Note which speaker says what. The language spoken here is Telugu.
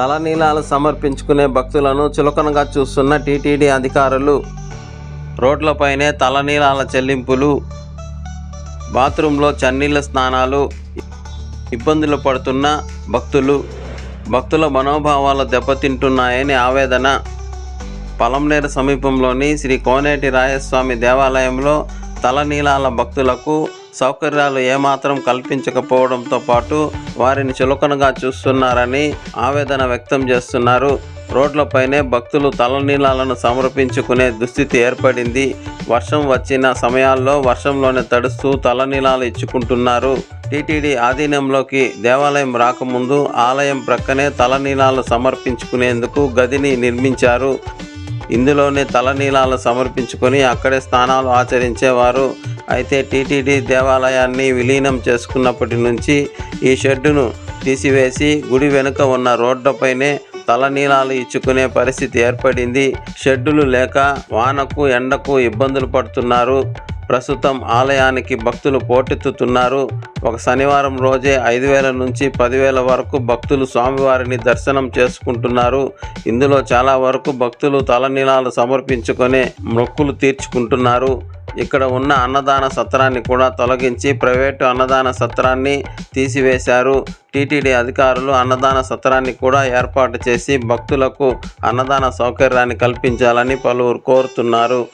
Speaker 1: తలనీలాలు సమర్పించుకునే భక్తులను చులకనగా చూస్తున్న టీటీడీ అధికారులు. రోడ్లపైనే తలనీలాల చెల్లింపులు బాత్రూంలో చన్నీళ్ళ స్నానాలు ఇబ్బందులు పడుతున్న భక్తులు భక్తుల మనోభావాలు దెబ్బతింటున్నాయని ఆవేదన. పలంనేరు సమీపంలోని శ్రీ కోనేటి రాయస్వామి దేవాలయంలో తలనీలాల భక్తులకు సౌకర్యాలు ఏమాత్రం కల్పించకపోవడంతో పాటు వారిని చులకనగా చూస్తున్నారని ఆవేదన వ్యక్తం చేస్తున్నారు. రోడ్లపైనే భక్తులు తలనీలాలను సమర్పించుకునే దుస్థితి ఏర్పడింది. వర్షం వచ్చిన సమయాల్లో వర్షంలోనే తడుస్తూ తలనీలాలు ఇచ్చుకుంటున్నారు. టీటీడీ ఆధీనంలోకి దేవాలయం రాకముందు ఆలయం ప్రక్కనే తలనీలాలు సమర్పించుకునేందుకు గదిని నిర్మించారు. ఇందులోనే తలనీలాలు సమర్పించుకొని అక్కడే స్నానాలు ఆచరించేవారు. అయితే టీటీడీ దేవాలయాన్ని విలీనం చేసుకున్నప్పటి నుంచి ఈ షెడ్డును తీసివేసి గుడి వెనుక ఉన్న రోడ్లపైనే తలనీలాలు ఇచ్చుకునే పరిస్థితి ఏర్పడింది. షెడ్డులు లేక వానకు ఎండకు ఇబ్బందులు పడుతున్నారు. ప్రస్తుతం ఆలయానికి భక్తులు పోటెత్తుతున్నారు. ఒక శనివారం రోజే ఐదు వేల నుంచి పదివేల వరకు భక్తులు స్వామివారిని దర్శనం చేసుకుంటున్నారు. ఇందులో చాలా వరకు భక్తులు తలనీలాలు సమర్పించుకొని మొక్కులు తీర్చుకుంటున్నారు. ఇక్కడ ఉన్న అన్నదాన సత్రాన్ని కూడా తొలగించి ప్రైవేటు అన్నదాన సత్రాన్ని తీసివేశారు. టీటీడీ అధికారులు అన్నదాన సత్రాన్ని కూడా ఏర్పాటు చేసి భక్తులకు అన్నదాన సౌకర్యాన్ని కల్పించాలని పలువురు కోరుతున్నారు.